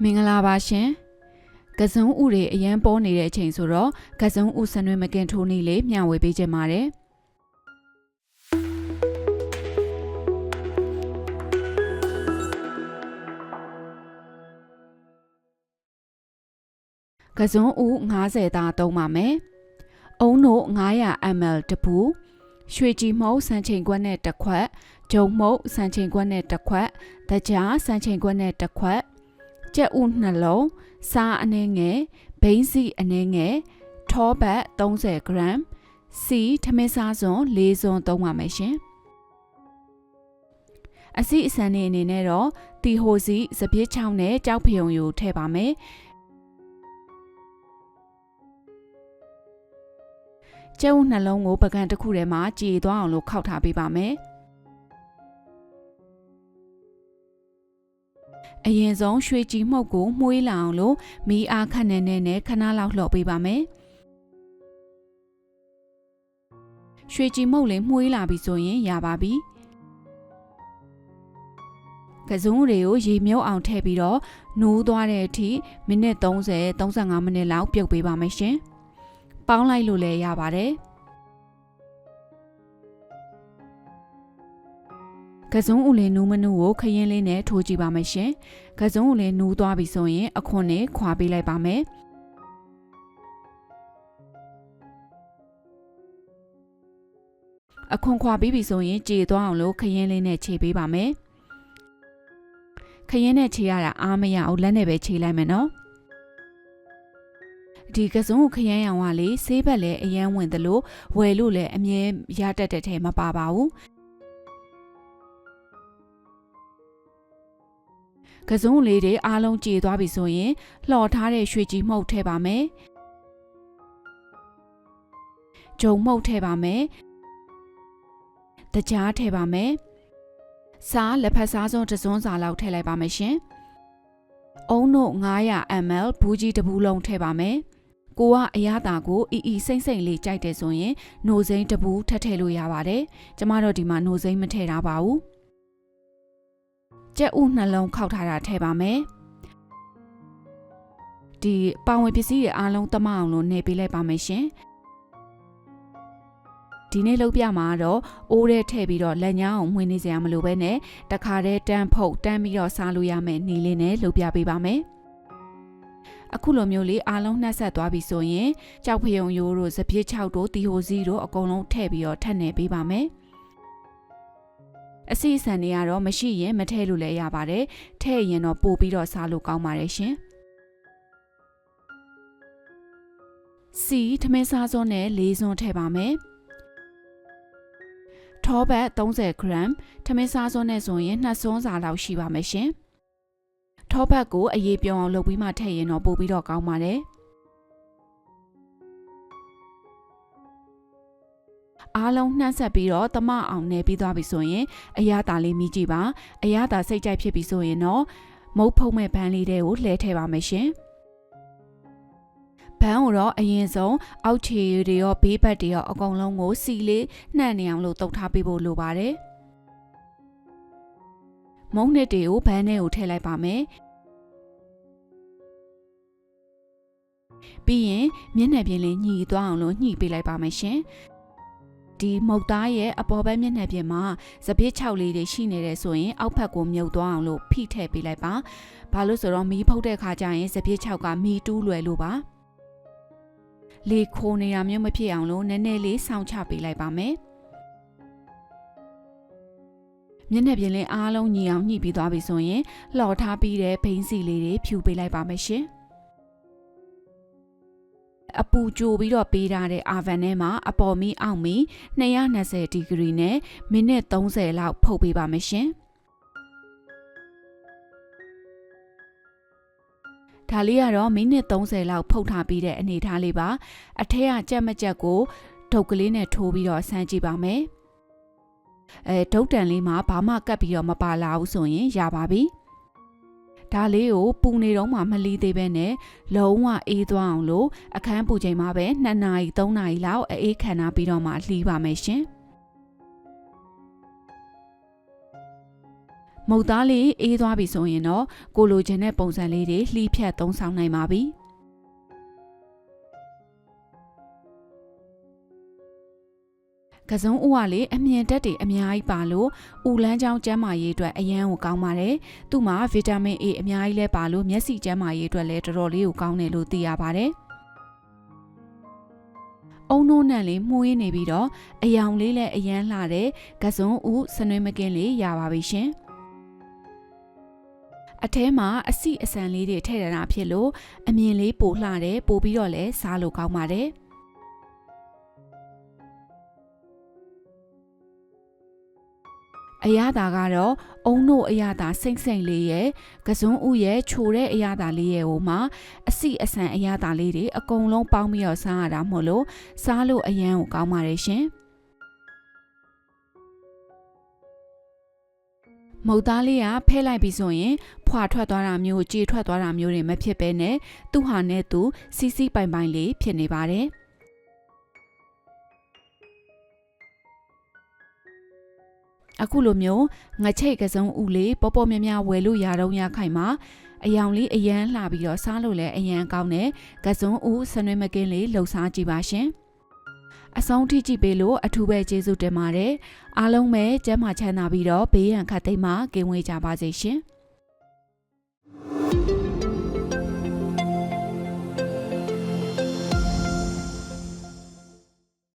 မင်္ဂလာပါရှင်ကစုံဥတွေအရန်ပေါ်နေတဲ့အချိန်ဆိုတော့ကစုံဥဆန်ရွေးမကင်ထိုးနေလေမျှဝေပေးခြင်းပါတယ်ကစုံဥ90သားသုံးပါမယ်အုံတို့ 900 ml တပူရွှေကြည်မုတ်စံချိန်ခွက်နဲ့တစ်ခွက်ဂျုံမုတ်စံချိန်ခွက်နဲ့တစ်ခွက်တကြားစံချိန်ခွက်နဲ့တစ်ခွက် ကြက်ဥနှလုံးစားအနှဲငယ်ဘိန်းစီအနှဲငယ်ထောပတ်30 gram စီထမင်းစားစွန်၄စွန်သုံးပါမယ်ရှင်အစီအစံနေအနေနဲ့တော့တီဟိုစီစပြည့်ချောင်းနဲ့ကြောက်ဖယုံယူထည့်ပါမယ်ကျဲဥနှလုံးကိုပကံတစ်ခုထဲမှာကြည်သွားအောင်လို့ခောက်ထားပေးပါမယ် အရင်ဆုံးရွှေကြည်မှုတ်ကိုမှုေးလာအောင်လို့မီးအားခက်နေနေနဲ့ခဏလောက်လှော်ပေးပါမယ်ရွှေကြည်မှုတ်လေးမှုေးလာပြီဆိုရင်ရပါပြီကစုံတွေကိုရေမြုပ်အောင်ထည့်ပြီးတော့နိုးသွားတဲ့အထိမိနစ်30 35မိနစ်လောက်ပြုတ်ပေးပါမယ်ရှင်ပေါင်းလိုက်လို့လည်းရပါတယ် ကစုံဦးလေးနူးမနူးကိုခရင်လေးနဲ့ထိုးကြည့်ပါမယ်ရှင်။ကစုံဦးလေးနူးသွားပြီဆိုရင် အခွန်နဲ့ခွာပေးလိုက်ပါမယ်။အခွန်ခွာပြီးပြီဆိုရင်ကြေသွားအောင်လို့ခရင်လေးနဲ့ခြေပေးပါမယ်။ခရင်နဲ့ခြေရတာအားမရအောင်လက်နဲ့ပဲခြေလိုက်မယ်နော်။ဒီကစုံကိုခရမ်းရောင်ကလေဆေးဘက်လည်းအရန်ဝင်သလိုဝယ်လို့လည်းအမြဲရတတ်တဲ့ထဲမပါပါဘူး ကစုံလေးတွေအားလုံးကြေသွားပြီဆိုရင်လှော်ထားတဲ့ရွှေကြည်မှုတ်ထည့်ပါမယ်ဂျုံမှုတ်ထည့်ပါမယ်တကြားထည့်ပါမယ်စားလက်ဖက်စားစုံတစ်စုံစာလောက်ထည့်လိုက်ပါမယ်ရှင်အုံတို့ 900 ml ဘူးကြီးတစ်ဘူးလုံးထည့်ပါမယ်ကိုကအရသာကိုအီအီစိမ့်စိမ့်လေးကြိုက်တယ်ဆိုရင်နှိုစိမ့်တစ်ဘူးထပ်ထည့်လို့ရပါတယ်ကျမတို့ဒီမှာနှိုစိမ့်မထည့်ထားပါဘူး ကြက်ဥနှလုံးခောက်ထားတာထည့်ပါမယ်ဒီပါဝင်ပစ္စည်းတွေအားလုံးတမအောင်လို့နေပေးလိုက်ပါမယ်ရှင်ဒီနေ့လုပ်ပြမှာတော့အိုးတဲ့ထည့်ပြီးတော့လက်ညောင်းအောင်မှွေနေစရာမလိုပဲနဲ့တခါတည်းတန်းဖုတ်တန်းပြီးတော့စားလို့ရမယ်နေလေးနဲ့လုပ်ပြပေးပါမယ်အခုလိုမျိုးလေးအားလုံးနှက်ဆက်သွားပြီဆိုရင်ကြောက်ဖယုံရိုးတို့စပြစ်ချောက်တို့တီဟိုစီတို့အကုန်လုံးထည့်ပြီးတော့ထပ်နေပေးပါမယ် အစီအစံတွေကတော့မရှိရင်မထည့်လို့လည်းရပါတယ်ထည့်ရင်တော့ပို့ပြီးတော့စားလို့ကောင်းပါတယ်ရှင်စီထမင်းစားစွန်းနဲ့လေးစွန်းထည့်ပါမယ်ထောပတ်30 gram ထမင်းစားစွန်းနဲ့ဆိုရင်နှစ်စွန်းစာလောက်ရှိပါမယ်ရှင်ထောပတ်ကိုအရေးပြောင်းအောင်လုပ်ပြီးမှထည့်ရင်တော့ပို့ပြီးတော့ကောင်းပါတယ် အားလုံးနှမ်းဆက်ပြီးတော့တမအောင်နေပြီးသွားပြီဆိုရင်အရသာလေးမြည်ကြည့်ပါအရသာစိတ်ကြိုက်ဖြစ်ပြီဆိုရင်တော့မုတ်ဖုံးမဲ့ဘန်းလေးတွေကိုလှဲထည့်ပါမယ်ရှင်ဘန်းကိုတော့အရင်ဆုံးအောက်ခြေတွေရောဘေးဘက်တွေရောအကုန်လုံးကိုစီလေးနှံ့နေအောင်လို့တုပ်ထားပေးဖို့လိုပါတယ်မုံနှစ်တွေကိုဘန်းထဲကိုထည့်လိုက်ပါမယ်ပြီးရင်မျက်နှာပြင်လေးညှိသွားအောင်လို့ညှိပေးလိုက်ပါမယ်ရှင် ဒီမုတ်သားရဲ့အပေါ်ဘက်မျက်နှာပြင်မှာစပစ်6လေးတွေရှိနေတယ်ဆိုရင်အောက်ဖက်ကိုမြုပ်သွားအောင်လို့ဖိထည့်ပေးလိုက်ပါဘာလို့ဆိုတော့မီးဖုတ်တဲ့ခါကျရင်စပစ်6ကမီးတူးလွယ်လို့ပါလေခိုးနေတာမျိုးမဖြစ်အောင်လို့နည်းနည်းလေးစောင့်ချပေးလိုက်ပါမယ်မျက်နှာပြင်လေးအားလုံးညီအောင်ညှိပြီးသွားပြီဆိုရင်လှော်ထားပြီးတဲ့ဘိန်းစီလေးတွေဖြူပေးလိုက်ပါမယ်ရှင် အပူကြိုပြီးတော့ပေးထားတဲ့အာဗန်ထဲမှာအပေါ်မီအောက်မီ220ဒီဂရီနဲ့မိနစ်30လောက်ဖုတ်ပေးပါမယ်ရှင်ဒါလေးကတော့မိနစ်30လောက်ဖုတ်ထားပြီးတဲ့အနေထားလေးပါအထက်ကကြက်မကြက်ကိုဒုတ်ကလေးနဲ့ထိုးပြီးတော့ဆန်းကြည့်ပါမယ်အဲဒုတ်တန်လေးမှာဘာမှကပ်ပြီးတော့မပါလာဘူးဆိုရင်ရပါပြီ ဒါလေးကိုပူနေတော့မှမလီသေးပဲနဲ့လုံးဝအေးသွားအောင်လို့အခန်းပူချိန်မှာပဲ2နာရီ3နာရီလောက်အေးခံထားပြီးတော့မှလှီးပါမယ်ရှင်မမုတ်သားလေးအေးသွားပြီဆိုရင်တော့ကိုလိုချင်တဲ့ပုံစံလေးတွေလှီးဖြတ်သုံးဆောင်နိုင်ပါပြီ ကစုံဦးကလေအမြင်တက်တွေအများကြီးပါလို့ဦးလန်းချောင်းကျန်းမာရေးအတွက်အရန်ကိုကောင်းပါတယ်။သူ့မှာဗီတာမင် A အများကြီးလဲပါလို့မျက်စိကျန်းမာရေးအတွက်လည်းတော်တော်လေးကိုကောင်းတယ်လို့သိရပါတယ်။အုံနိုးနံလေးမှုရင်းနေပြီးတော့အယောင်လေးလည်းအရန်လှတဲ့ကစုံဦးစနွေးမကင်းလေးရပါပြီရှင်။အထဲမှာအစီအစံလေးတွေထည့်ရတာဖြစ်လို့အမြင်လေးပိုလှတယ်ပိုပြီးတော့လည်းစားလို့ကောင်းပါတယ်။ အရသာကတော့အုံနို့အရသာစိမ့်စိမ့်လေးရဲ့ကစုံဥရဲ့ချိုတဲ့အရသာလေးရဲ့ဟိုမှာအစီအစံအရသာလေးတွေအကုန်လုံးပေါင်းပြီးတော့စားရတာမို့လို့စားလို့အရန်ကိုကောင်းပါတယ်ရှင်မုတ်သားလေးကဖဲလိုက်ပြီဆိုရင်ဖွာထွက်သွားတာမျိုးကြေထွက်သွားတာမျိုးတွေမဖြစ်ဘဲနဲ့သူ့ဟာနဲ့သူစီစီပိုင်ပိုင်လေးဖြစ်နေပါတယ် အခုလိုမျိုးငချိတ်ကစုံဥလေးပေါ်ပေါ်များများဝယ်လို့ရတော့ရခိုင်မှာအယောင်လေးအရန်လှပြီးတော့စားလို့လည်းအရန်ကောင်းတယ်ကစုံဥစနွေးမကင်းလေးလှုပ်ရှားကြည့်ပါရှင်အဆုံးထိကြည့်ပေးလို့အထူးပဲကျေးဇူးတင်ပါတယ်အားလုံးပဲကျမ်းမာချမ်းသာပြီးတော့ဘေးရန်ခတ်သိမ်းမှကင်းဝေးကြပါစေရှင်